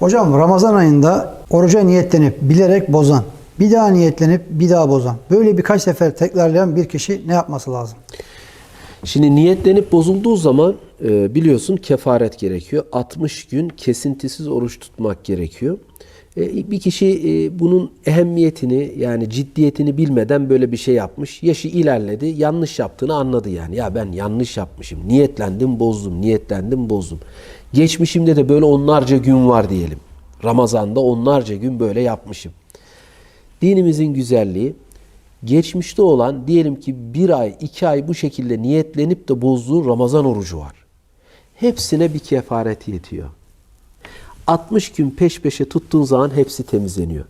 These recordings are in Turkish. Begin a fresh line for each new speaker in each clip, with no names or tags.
Hocam Ramazan ayında oruca niyetlenip bilerek bozan, bir daha niyetlenip bir daha bozan, böyle birkaç sefer tekrarlayan bir kişi ne yapması lazım?
Şimdi niyetlenip bozulduğu zaman e, biliyorsun kefaret gerekiyor. 60 gün kesintisiz oruç tutmak gerekiyor. E, bir kişi e, bunun ehemmiyetini yani ciddiyetini bilmeden böyle bir şey yapmış. Yaşı ilerledi, yanlış yaptığını anladı yani. Ya ben yanlış yapmışım, niyetlendim, bozdum, niyetlendim, bozdum. Geçmişimde de böyle onlarca gün var diyelim. Ramazan'da onlarca gün böyle yapmışım. Dinimizin güzelliği geçmişte olan diyelim ki bir ay, iki ay bu şekilde niyetlenip de bozduğu Ramazan orucu var. Hepsine bir kefaret yetiyor. 60 gün peş peşe tuttuğun zaman hepsi temizleniyor.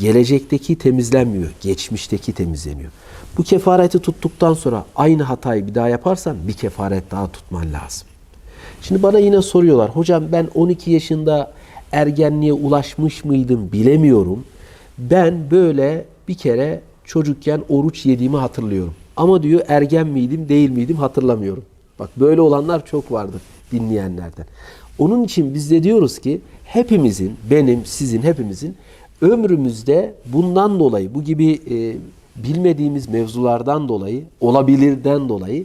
Gelecekteki temizlenmiyor, geçmişteki temizleniyor. Bu kefareti tuttuktan sonra aynı hatayı bir daha yaparsan bir kefaret daha tutman lazım. Şimdi bana yine soruyorlar. Hocam ben 12 yaşında ergenliğe ulaşmış mıydım bilemiyorum. Ben böyle bir kere çocukken oruç yediğimi hatırlıyorum. Ama diyor ergen miydim değil miydim hatırlamıyorum. Bak böyle olanlar çok vardır dinleyenlerden. Onun için biz de diyoruz ki hepimizin, benim, sizin hepimizin ömrümüzde bundan dolayı, bu gibi e, bilmediğimiz mevzulardan dolayı, olabilirden dolayı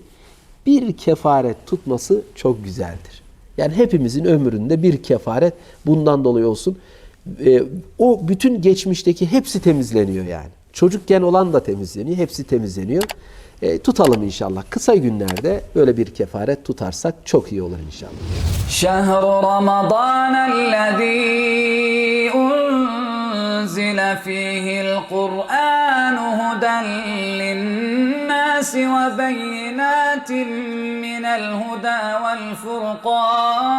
bir kefaret tutması çok güzeldir. Yani hepimizin ömründe bir kefaret bundan dolayı olsun. Ee, o bütün geçmişteki hepsi temizleniyor yani. Çocukken olan da temizleniyor, hepsi temizleniyor. E, tutalım inşallah. Kısa günlerde böyle bir kefaret tutarsak çok iyi olur inşallah.
Şehru Ramazanellezî unzile fîhil Kur'an huden linnâsi ve beyinâtin minel huda vel furqân